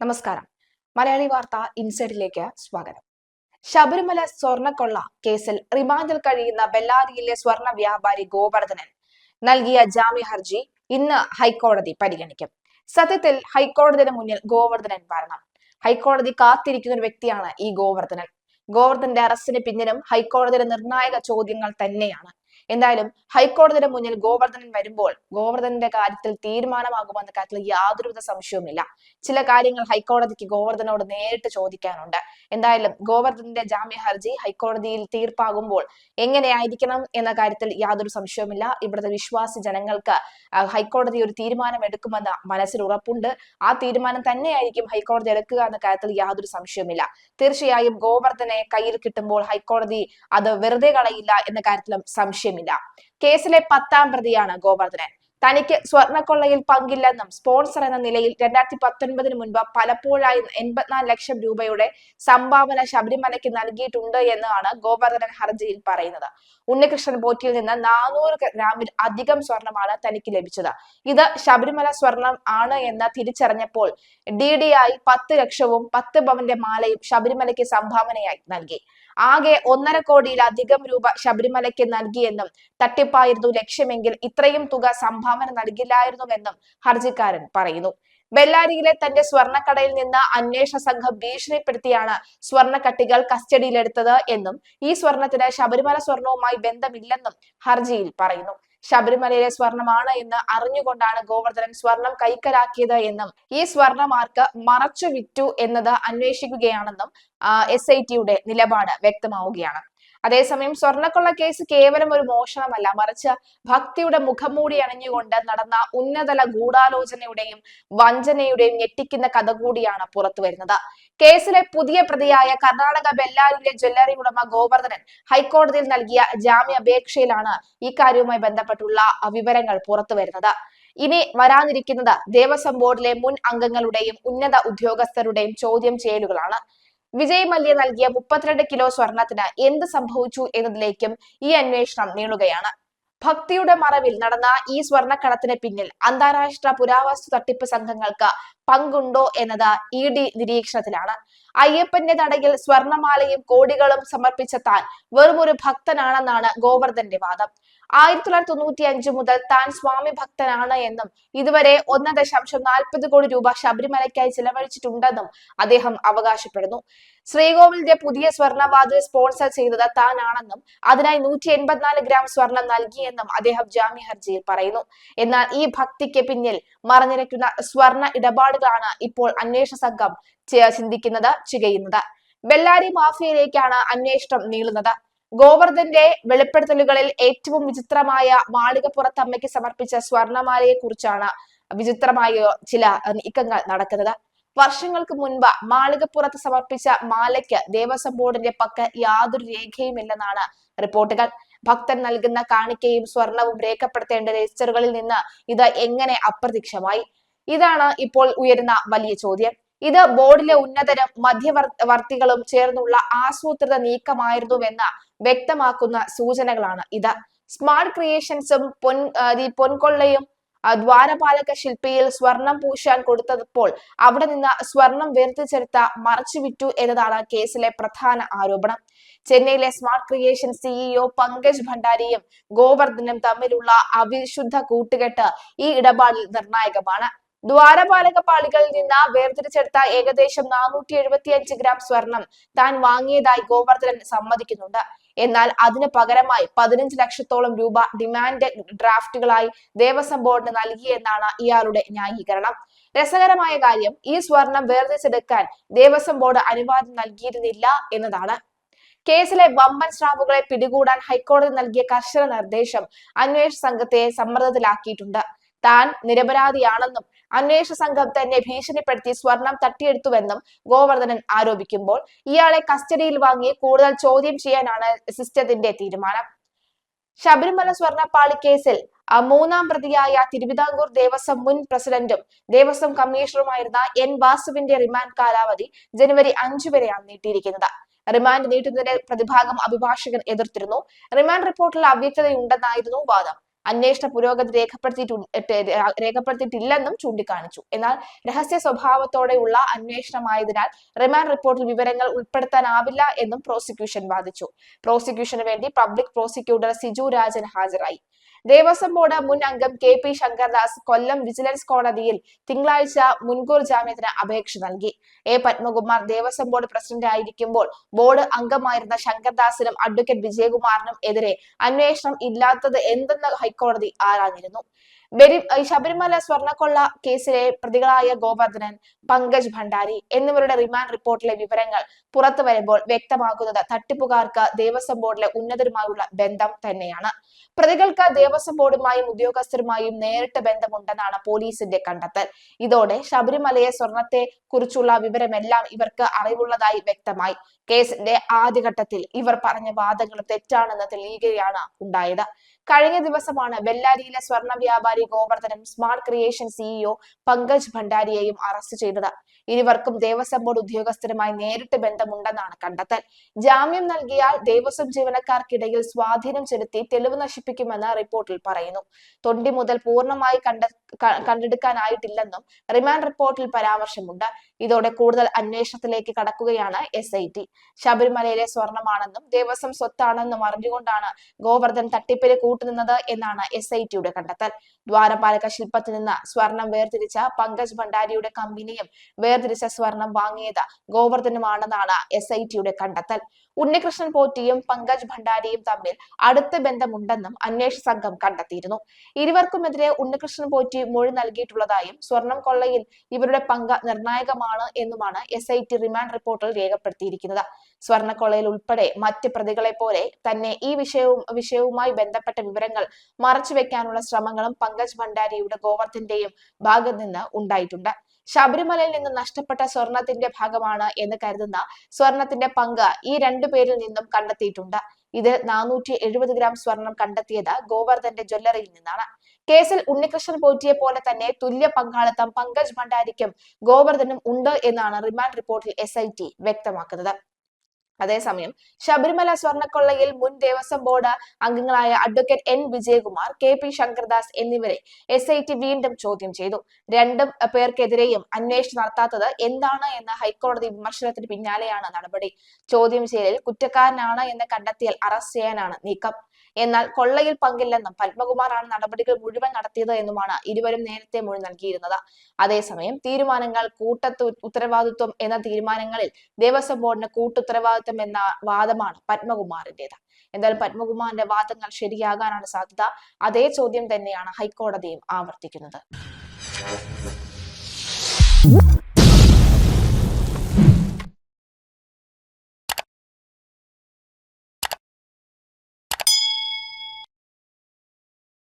നമസ്കാരം. മലയാളി വാർത്ത ഇൻസൈഡിലേക്ക് സ്വാഗതം. ശബരിമല സ്വർണക്കൊള്ള കേസിൽ റിമാൻഡിൽ കഴിയുന്ന ബെല്ലാരിയിലെ സ്വർണ വ്യാപാരി ഗോവർദ്ധനൻ നൽകിയ ജാമ്യ ഹർജി ഇന്ന് ഹൈക്കോടതി പരിഗണിക്കും. സത്യത്തിൽ ഹൈക്കോടതിയുടെ മുന്നിൽ ഗോവർദ്ധനൻ വരണം. ഹൈക്കോടതി കാത്തിരിക്കുന്ന ഒരു വ്യക്തിയാണ് ഈ ഗോവർദ്ധനൻ. ഗോവർദ്ധന്റെ അറസ്റ്റിന് പിന്നിലും ഹൈക്കോടതിയുടെ നിർണായക ചോദ്യങ്ങൾ തന്നെയാണ് എന്തായാലും ഹൈക്കോടതിയുടെ മുന്നിൽ ഗോവർദ്ധനൻ വരുമ്പോൾ ഗോവർദ്ധനന്റെ കാര്യത്തിൽ തീരുമാനമാകുമെന്ന കാര്യത്തിൽ യാതൊരുവിധ സംശയവുമില്ല. ചില കാര്യങ്ങൾ ഹൈക്കോടതിക്ക് ഗോവർദ്ധനോട് നേരിട്ട് ചോദിക്കാനുണ്ട്. എന്തായാലും ഗോവർദ്ധനന്റെ ജാമ്യ ഹർജി ഹൈക്കോടതിയിൽ തീർപ്പാകുമ്പോൾ എങ്ങനെയായിരിക്കണം എന്ന കാര്യത്തിൽ യാതൊരു സംശയവുമില്ല. ഇവിടുത്തെ വിശ്വാസി ജനങ്ങൾക്ക് ഹൈക്കോടതി ഒരു തീരുമാനം എടുക്കുമെന്ന മനസ്സിൽ ഉറപ്പുണ്ട്. ആ തീരുമാനം തന്നെയായിരിക്കും ഹൈക്കോടതി എടുക്കുക എന്ന കാര്യത്തിൽ യാതൊരു സംശയവുമില്ല. തീർച്ചയായും ഗോവർദ്ധനെ കയ്യിൽ കിട്ടുമ്പോൾ ഹൈക്കോടതി അത് വെറുതെ കളയില്ല എന്ന കാര്യത്തിലും സംശയമില്ല. കേസിലെ പത്താം പ്രതിയാണ് ഗോവർദ്ധനൻ. തനിക്ക് സ്വർണക്കൊള്ളയിൽ പങ്കില്ലെന്നും സ്പോൺസർ എന്ന നിലയിൽ രണ്ടായിരത്തി പത്തൊൻപതിന് മുൻപ് പലപ്പോഴായി എൺപത്തിനാല് ലക്ഷം രൂപയുടെ സംഭാവന ശബരിമലയ്ക്ക് നൽകിയിട്ടുണ്ട് എന്നാണ് ഗോവർദ്ധനൻ ഹർജിയിൽ പറയുന്നത്. ഉണ്ണികൃഷ്ണൻ പോറ്റിയിൽ നിന്ന് നാനൂറ് ഗ്രാമിൽ അധികം സ്വർണമാണ് തനിക്ക് ലഭിച്ചത്. ഇത് ശബരിമല സ്വർണം ആണ് എന്ന് തിരിച്ചറിഞ്ഞപ്പോൾ ഡി ഡി ആയി പത്ത് ലക്ഷവും പത്ത് പവന്റെ മാലയും ശബരിമലയ്ക്ക് സംഭാവനയായി നൽകി. ആകെ ഒന്നര കോടിയിലധികം രൂപ ശബരിമലയ്ക്ക് നൽകിയെന്നും തട്ടിപ്പായിരുന്നു ലക്ഷ്യമെങ്കിൽ ഇത്രയും തുക സംഭാവന നൽകില്ലായിരുന്നുവെന്നും ഹർജിക്കാരൻ പറയുന്നു. ബെല്ലാരിയിലെ തന്റെ സ്വർണക്കടയിൽ നിന്ന് അന്വേഷണ സംഘം ഭീഷണിപ്പെടുത്തിയാണ് സ്വർണക്കട്ടികൾ കസ്റ്റഡിയിലെടുത്തത് എന്നും ഈ സ്വർണത്തിന് ശബരിമല സ്വർണവുമായി ബന്ധമില്ലെന്നും ഹർജിയിൽ പറയുന്നു. ശബരിമലയിലെ സ്വർണമാണ് എന്ന് അറിഞ്ഞുകൊണ്ടാണ് ഗോവർദ്ധനൻ സ്വർണം കൈക്കലാക്കിയത് എന്നും ഈ സ്വർണമാർക്ക് മറച്ചു വിറ്റു എന്നത് അന്വേഷിക്കുകയാണെന്നും എസ് ഐ ടിയുടെ നിലപാട് വ്യക്തമാവുകയാണ്. അതേസമയം സ്വർണക്കൊള്ള കേസ് കേവലം ഒരു മോഷണമല്ല. മറിച്ച് ഭക്തിയുടെ മുഖംമൂടി അണിഞ്ഞുകൊണ്ട് നടന്ന ഉന്നതല ഗൂഢാലോചനയുടെയും വഞ്ചനയുടെയും ഞെട്ടിക്കുന്ന കഥ കൂടിയാണ് പുറത്തു വരുന്നത്. കേസിലെ പുതിയ പ്രതിയായ കർണാടക ബെല്ലാരിയിലെ ജ്വല്ലറി ഉടമ ഗോവർദ്ധനൻ ഹൈക്കോടതിയിൽ നൽകിയ ജാമ്യാപേക്ഷയിലാണ് ഇക്കാര്യവുമായി കാര്യവുമായി ബന്ധപ്പെട്ടുള്ള വിവരങ്ങൾ പുറത്തു വരുന്നത്. ഇനി വരാനിരിക്കുന്നത് ദേവസ്വം ബോർഡിലെ മുൻ അംഗങ്ങളുടെയും ഉന്നത ഉദ്യോഗസ്ഥരുടെയും ചോദ്യം ചെയ്യലുകളാണ്. വിജയ് മല്യ നൽകിയ മുപ്പത്തിരണ്ട് കിലോ സ്വർണത്തിന് എന്ത് സംഭവിച്ചു എന്നതിലേക്കും ഈ അന്വേഷണം നീളുകയാണ്. ഭക്തിയുടെ മറവിൽ നടന്ന ഈ സ്വർണക്കടത്തിന് പിന്നിൽ അന്താരാഷ്ട്ര പുരാവസ്തു തട്ടിപ്പ് സംഘങ്ങൾക്ക് പങ്കുണ്ടോ എന്നത് ഇ ഡി നിരീക്ഷണത്തിലാണ്. അയ്യപ്പന്റെ നടയിൽ സ്വർണമാലയും കോടികളും സമർപ്പിച്ച താൻ വെറുമൊരു ഭക്തനാണെന്നാണ് ഗോവർദ്ധന്റെ വാദം. ആയിരത്തി തൊള്ളായിരത്തി തൊണ്ണൂറ്റി അഞ്ച് മുതൽ താൻ സ്വാമി ഭക്തനാണ് എന്നും ഇതുവരെ ഒന്ന് ദശാംശം നാൽപ്പത് കോടി രൂപ ശബരിമലയ്ക്കായി ചിലവഴിച്ചിട്ടുണ്ടെന്നും അദ്ദേഹം അവകാശപ്പെടുന്നു. ശ്രീകോവിലിന്റെ പുതിയ സ്വർണവാതിൽ സ്പോൺസർ ചെയ്തത് താനാണെന്നും അതിനായി നൂറ്റി എൺപത്തിനാല് ഗ്രാം സ്വർണം നൽകിയെന്നും അദ്ദേഹം ജാമ്യ ഹർജിയിൽ പറയുന്നു. എന്നാൽ ഈ ഭക്തിക്ക് പിന്നിൽ മറഞ്ഞിരിക്കുന്ന സ്വർണ ഇടപാടുകളാണ് ഇപ്പോൾ അന്വേഷണ സംഘം ചിന്തിക്കുന്നത് ചെയ്യുന്നത്. ബെല്ലാരി മാഫിയയിലേക്കാണ് അന്വേഷണം നീളുന്നത്. ഗോവർദ്ധന്റെ വെളിപ്പെടുത്തലുകളിൽ ഏറ്റവും വിചിത്രമായ മാളികപ്പുറത്തമ്മയ്ക്ക് സമർപ്പിച്ച സ്വർണമാലയെ കുറിച്ചാണ് വിചിത്രമായ ചില നീക്കങ്ങൾ നടക്കുന്നത്. വർഷങ്ങൾക്ക് മുൻപ് മാളികപ്പുറത്ത് സമർപ്പിച്ച മാലയ്ക്ക് ദേവസ്വം ബോർഡിന്റെ പക്ക യാതൊരു രേഖയുമില്ലെന്നാണ് റിപ്പോർട്ടുകൾ. ഭക്തൻ നൽകുന്ന കാണിക്കയും സ്വർണവും രേഖപ്പെടുത്തേണ്ട രജിസ്റ്ററുകളിൽ നിന്ന് ഇത് എങ്ങനെ അപ്രത്യക്ഷമായി? ഇതാണ് ഇപ്പോൾ ഉയരുന്ന വലിയ ചോദ്യം. ഇത് ബോർഡിലെ ഉന്നതരും മധ്യവർത്തികളും ചേർന്നുള്ള ആസൂത്രിത നീക്കമായിരുന്നുവെന്ന് വ്യക്തമാക്കുന്ന സൂചനകളാണ് ഇത്. സ്മാർട്ട് ക്രിയേഷൻസും പൊൻ പൊൻകൊള്ളയും ദ്വാരപാലക ശില്പിയിൽ സ്വർണം പൂശാൻ കൊടുത്തപ്പോൾ അവിടെ നിന്ന് സ്വർണം വേർതിച്ചെടുത്ത മറച്ചു വിറ്റു എന്നതാണ് കേസിലെ പ്രധാന ആരോപണം. ചെന്നൈയിലെ സ്മാർട്ട് ക്രിയേഷൻ സിഇഒ പങ്കജ് ഭണ്ഡാരിയും ഗോവർദ്ധനും തമ്മിലുള്ള അവിശുദ്ധ കൂട്ടുകെട്ട് ഈ ഇടപാടിൽ നിർണായകമാണ്. ദ്വാരപാലക പാളികളിൽ നിന്ന് വേർതിരിച്ചെടുത്ത ഏകദേശം നാനൂറ്റി എഴുപത്തി അഞ്ച് ഗ്രാം സ്വർണം താൻ വാങ്ങിയതായി ഗോവർദ്ധനൻ സമ്മതിക്കുന്നുണ്ട്. എന്നാൽ അതിന് പകരമായി പതിനഞ്ച് ലക്ഷത്തോളം രൂപ ഡിമാൻഡ് ഡ്രാഫ്റ്റുകളായി ദേവസ്വം ബോർഡിന് നൽകിയെന്നാണ് ഇയാളുടെ ന്യായീകരണം. രസകരമായ കാര്യം ഈ സ്വർണം വേർതിരിച്ചെടുക്കാൻ ദേവസ്വം ബോർഡ് അനുവാദം നൽകിയിരുന്നില്ല എന്നതാണ്. കേസിലെ വമ്പൻ സ്രാവുകളെ പിടികൂടാൻ ഹൈക്കോടതി നൽകിയ കർശന നിർദ്ദേശം അന്വേഷണ സംഘത്തെ സമ്മർദ്ദത്തിലാക്കിയിട്ടുണ്ട്. താൻ നിരപരാധിയാണെന്നും അന്വേഷണ സംഘം തന്നെ ഭീഷണിപ്പെടുത്തി സ്വർണം തട്ടിയെടുത്തുവെന്നും ഗോവർദ്ധനൻ ആരോപിക്കുമ്പോൾ ഇയാളെ കസ്റ്റഡിയിൽ വാങ്ങി കൂടുതൽ ചോദ്യം ചെയ്യാനാണ് സിസ്റ്റത്തിന്റെ തീരുമാനം. ശബരിമല സ്വർണപ്പാളി കേസിൽ മൂന്നാം പ്രതിയായ തിരുവിതാംകൂർ ദേവസ്വം മുൻ പ്രസിഡന്റും ദേവസ്വം കമ്മീഷണറുമായിരുന്ന എൻ വാസുവിന്റെ റിമാൻഡ് കാലാവധി ജനുവരി അഞ്ചു വരെയാണ് നീട്ടിയിരിക്കുന്നത്. റിമാൻഡ് നീട്ടുന്നതിന്റെ പ്രതിഭാഗം അഭിഭാഷകൻ എതിർത്തിരുന്നു. റിമാൻഡ് റിപ്പോർട്ടിൽ അവ്യക്തതയുണ്ടെന്നായിരുന്നു വാദം. അന്വേഷണ പുരോഗതി രേഖപ്പെടുത്തിയിട്ടുണ്ട് രേഖപ്പെടുത്തിയിട്ടില്ലെന്നും ചൂണ്ടിക്കാണിച്ചു. എന്നാൽ രഹസ്യ സ്വഭാവത്തോടെയുള്ള അന്വേഷണമായതിനാൽ റിമാൻഡ് റിപ്പോർട്ടിൽ വിവരങ്ങൾ ഉൾപ്പെടുത്താനാവില്ല എന്നും പ്രോസിക്യൂഷൻ വാദിച്ചു. പ്രോസിക്യൂഷന് വേണ്ടി പബ്ലിക് പ്രോസിക്യൂട്ടർ സിജു രാജൻ ഹാജരായി. ദേവസ്വം ബോർഡ് മുൻ അംഗം K P Shankardas Kollam vigilance കോടതിയിൽ തിങ്കളാഴ്ച മുൻകൂർ ജാമ്യത്തിന് അപേക്ഷ നൽകി. A. Padmakumar Devaswom board president ആയിരിക്കുമ്പോൾ ബോർഡ് അംഗമായിരുന്ന ശങ്കർദാസിനും അഡ്വക്കേറ്റ് വിജയകുമാറിനും എതിരെ അന്വേഷണം ഇല്ലാത്തത് എന്തെന്ന് ഹൈക്കോടതി ആരാഞ്ഞിരുന്നു. ശബരിമല സ്വർണക്കൊള്ള കേസിലെ പ്രതികളായ ഗോവർദ്ധനൻ പങ്കജ് ഭണ്ഡാരി എന്നിവരുടെ റിമാൻഡ് റിപ്പോർട്ടിലെ വിവരങ്ങൾ പുറത്തു വരുമ്പോൾ വ്യക്തമാക്കുന്നത് തട്ടിപ്പുകാർക്ക് ദേവസ്വം ബോർഡിലെ ഉന്നതരുമായുള്ള ബന്ധം തന്നെയാണ്. പ്രതികൾക്ക് ദേവസ്വം ബോർഡുമായും ഉദ്യോഗസ്ഥരുമായും നേരിട്ട് ബന്ധമുണ്ടെന്നാണ് പോലീസിന്റെ കണ്ടെത്തൽ. ഇതോടെ ശബരിമലയെ സ്വർണത്തെ കുറിച്ചുള്ള വിവരമെല്ലാം ഇവർക്ക് അറിവുള്ളതായി വ്യക്തമായി. കേസിന്റെ ആദ്യഘട്ടത്തിൽ ഇവർ പറഞ്ഞ വാദങ്ങൾ തെറ്റാണെന്ന് തെളിയുകയാണ് ഉണ്ടായത്. കഴിഞ്ഞ ദിവസമാണ് ബെല്ലാരിയിലെ സ്വർണ വ്യാപാരി ഗോവർദ്ധനും സ്മാർട്ട് ക്രിയേഷൻ സിഇഒ പങ്കജ് ഭണ്ഡാരിയെയും അറസ്റ്റ് ചെയ്തത്. ഇരുവർക്കും ദേവസ്വം ബോർഡ് ഉദ്യോഗസ്ഥരുമായി നേരിട്ട് ബന്ധമുണ്ടെന്നാണ് കണ്ടെത്തൽ. ജാമ്യം നൽകിയാൽ ദേവസ്വം ജീവനക്കാർക്കിടയിൽ സ്വാധീനം ചെലുത്തി തെളിവ് നശിപ്പിക്കുമെന്ന് റിപ്പോർട്ടിൽ പറയുന്നു. തൊണ്ടി മുതൽ പൂർണമായി കണ്ട കണ്ടെടുക്കാനായിട്ടില്ലെന്നും റിമാൻഡ് റിപ്പോർട്ടിൽ പരാമർശമുണ്ട്. ഇതോടെ കൂടുതൽ അന്വേഷണത്തിലേക്ക് കടക്കുകയാണ് എസ് ഐ ടി ശബരിമലയിലെ സ്വർണമാണെന്നും ദേവസ്വം സ്വത്താണെന്നും അറിഞ്ഞുകൊണ്ടാണ് ഗോവർദ്ധൻ തട്ടിപ്പിന് കൂട്ടുനിന്നത് എന്നാണ് എസ് ഐ ടിയുടെ കണ്ടെത്തൽ. ദ്വാരപാലക ശില്പത്തിൽ നിന്ന് സ്വർണം വേർതിരിച്ച പങ്കജ് ഭണ്ഡാരിയുടെ കമ്പനിയും വേർതിരിച്ച സ്വർണം വാങ്ങിയത് ഗോവർദ്ധനുമാണെന്നാണ് എസ് ഐ ടിയുടെ കണ്ടെത്തൽ. ഉണ്ണികൃഷ്ണൻ പോറ്റിയും പങ്കജ് ഭണ്ഡാരിയും തമ്മിൽ അടുത്ത ബന്ധമുണ്ടെന്നും അന്വേഷണ സംഘം കണ്ടെത്തിയിരുന്നു. ഇരുവർക്കുമെതിരെ ഉണ്ണികൃഷ്ണൻ പോറ്റി മൊഴി നൽകിയിട്ടുള്ളതായും സ്വർണം കൊള്ളയിൽ ഇവരുടെ പങ്ക് നിർണായകമാണ് എന്നുമാണ് എസ് ഐ ടി റിമാൻഡ് റിപ്പോർട്ടിൽ രേഖപ്പെടുത്തിയിരിക്കുന്നത്. സ്വർണക്കൊളയിൽ ഉൾപ്പെടെ മറ്റ് പ്രതികളെ പോലെ തന്നെ ഈ വിഷയവും വിഷയവുമായി ബന്ധപ്പെട്ട വിവരങ്ങൾ മറച്ചുവെക്കാനുള്ള ശ്രമങ്ങളും പങ്കജ് ഭണ്ഡാരിയുടെ ഗോവർദ്ധന്റെയും ഭാഗത്ത് നിന്ന് ഉണ്ടായിട്ടുണ്ട്. ശബരിമലയിൽ നിന്ന് നഷ്ടപ്പെട്ട സ്വർണത്തിന്റെ ഭാഗമാണ് എന്ന് കരുതുന്ന സ്വർണത്തിന്റെ പങ്ക് ഈ രണ്ടു പേരിൽ നിന്നും കണ്ടെത്തിയിട്ടുണ്ട്. ഇത് നാനൂറ്റി എഴുപത് ഗ്രാം സ്വർണം കണ്ടെത്തിയത് ഗോവർദ്ധന്റെ ജ്വല്ലറിയിൽ നിന്നാണ്. കേസിൽ ഉണ്ണികൃഷ്ണൻ പോറ്റിയെ പോലെ തന്നെ തുല്യ പങ്കാളിത്തം പങ്കജ് ഭണ്ഡാരിക്കും ഗോവർദ്ധനും ഉണ്ട് എന്നാണ് റിമാൻഡ് റിപ്പോർട്ടിൽ എസ് വ്യക്തമാക്കുന്നത്. അതേസമയം ശബരിമല സ്വർണക്കൊള്ളയിൽ മുൻ ദേവസ്വം ബോർഡ് അംഗങ്ങളായ advocate N Vijayakumar K P Shankardas എന്നിവരെ എസ് ഐ ടി വീണ്ടും ചോദ്യം ചെയ്തു. രണ്ടും പേർക്കെതിരെയും അന്വേഷണം നടത്താത്തത് എന്താണ് എന്ന ഹൈക്കോടതി വിമർശനത്തിന് പിന്നാലെയാണ് നടപടി. ചോദ്യം ചെയ്യലിൽ കുറ്റക്കാരനാണ് എന്ന് കണ്ടെത്തിയാൽ അറസ്റ്റ് ചെയ്യാനാണ് നീക്കം. എന്നാൽ കൊള്ളയിൽ പങ്കില്ലെന്നും പത്മകുമാറാണ് നടപടികൾ മുഴുവൻ നടത്തിയത് എന്നുമാണ് ഇരുവരും നേരത്തെ മൊഴി നൽകിയിരുന്നത്. അതേസമയം തീരുമാനങ്ങൾ കൂട്ടത്തു ഉത്തരവാദിത്വം എന്ന തീരുമാനങ്ങളിൽ ദേവസ്വം ബോർഡിന് കൂട്ടുത്തരവാദിത്വം എന്ന വാദമാണ് പത്മകുമാറിന്റേത്. എന്തായാലും പത്മകുമാറിന്റെ വാദങ്ങൾ ശരിയാകാനാണ് സാധ്യത. അതേ ചോദ്യം തന്നെയാണ് ഹൈക്കോടതിയും ആവർത്തിക്കുന്നത്.